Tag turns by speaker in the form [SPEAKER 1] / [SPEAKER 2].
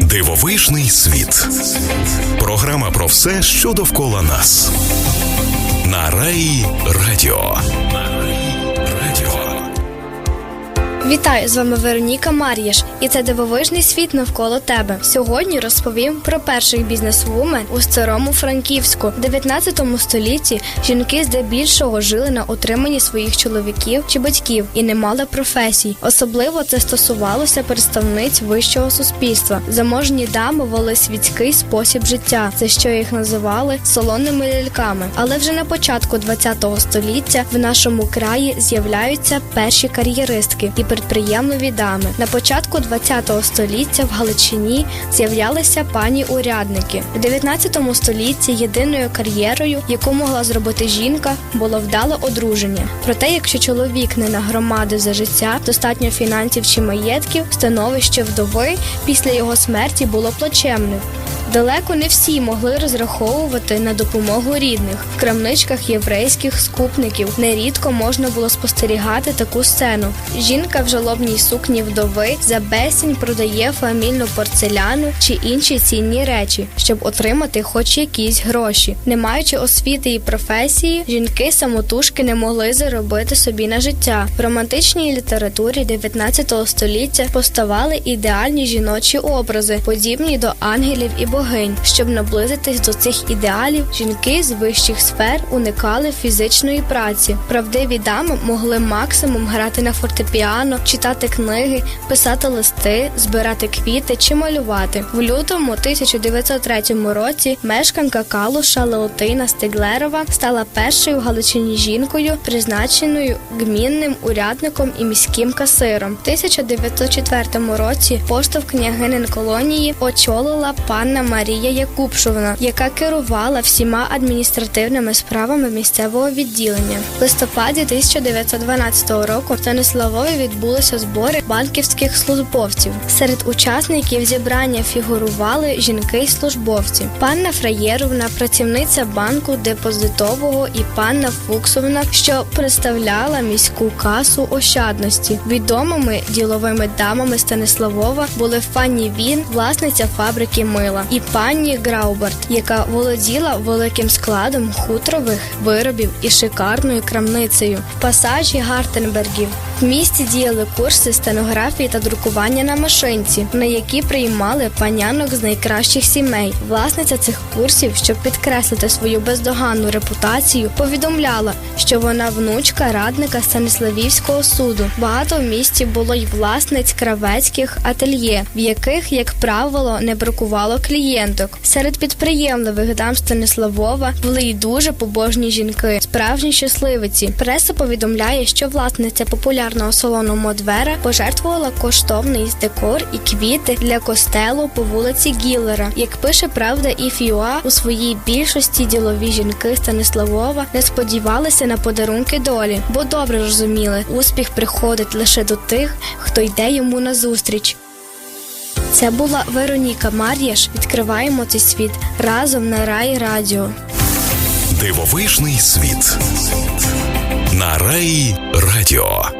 [SPEAKER 1] Дивовижний світ. Програма про все, що довкола нас. На Раї
[SPEAKER 2] Вітаю з вами Вероніка Мар'єш, і це дивовижний світ навколо тебе. Сьогодні розповім про перших бізнесвумен у старому Франківську. В 19 столітті жінки здебільшого жили на утриманні своїх чоловіків чи батьків і не мали професій. Особливо це стосувалося представниць вищого суспільства. Заможні дами вели світський спосіб життя, за що їх називали солоними ляльками. Але вже на початку 20 століття в нашому краї з'являються перші кар'єристки і підприємливі дами. На початку 20 століття в Галичині з'являлися пані урядники. В 19 столітті єдиною кар'єрою, яку могла зробити жінка, було вдале одруження. Проте, якщо чоловік не нагромадив за життя достатньо фінансів чи маєтків, становище вдови після його смерті було плачевним. Далеко не всі могли розраховувати на допомогу рідних. В крамничках єврейських скупників нерідко можна було спостерігати таку сцену. Жінка жалобній сукні вдови за безцінь продає фамільну порцеляну чи інші цінні речі, щоб отримати хоч якісь гроші. Не маючи освіти і професії, жінки самотужки не могли заробити собі на життя. В романтичній літературі 19 століття поставали ідеальні жіночі образи, подібні до ангелів і богинь. Щоб наблизитись до цих ідеалів, жінки з вищих сфер уникали фізичної праці. Правдиві дами могли максимум грати на фортепіано, читати книги, писати листи, збирати квіти чи малювати. В лютому 1903 році мешканка Калуша Леотина Стеглерова стала першою в Галичині жінкою, призначеною гмінним урядником і міським касиром. В 1904 році поштовх княгинин колонії очолила панна Марія Якубшовна, яка керувала всіма адміністративними справами місцевого відділення. В листопаді 1912 року Станиславові відбулися збори банківських службовців. Серед учасників зібрання фігурували жінки й службовці. Панна Фраєровна, працівниця банку депозитового, і панна Фуксовна, що представляла міську касу ощадності. Відомими діловими дамами Станиславова були пані Він, власниця фабрики мила, і пані Грауберт, яка володіла великим складом хутрових виробів і шикарною крамницею. В пасажі Гартенбергів в місті діяли курси стенографії та друкування на машинці, на які приймали панянок з найкращих сімей. Власниця цих курсів, щоб підкреслити свою бездоганну репутацію, повідомляла, що вона внучка радника Станиславівського суду. Багато в місті було й власниць кравецьких ательє, в яких, як правило, не бракувало клієнток. Серед підприємливих дам Станиславова були й дуже побожні жінки, справжні щасливиці. Преса повідомляє, що власниця популярного салону Модвера пожертвувала коштовний декор і квіти для костелу по вулиці Гіллера. Як пише правда і Фіуа, у своїй більшості ділові жінки Станиславова не сподівалися на подарунки долі, бо добре розуміли, успіх приходить лише до тих, хто йде йому назустріч. Це була Вероніка Мар'єш. Відкриваємо цей світ разом на Рай Радіо.
[SPEAKER 1] Дивовижний світ. На Раї Радіо.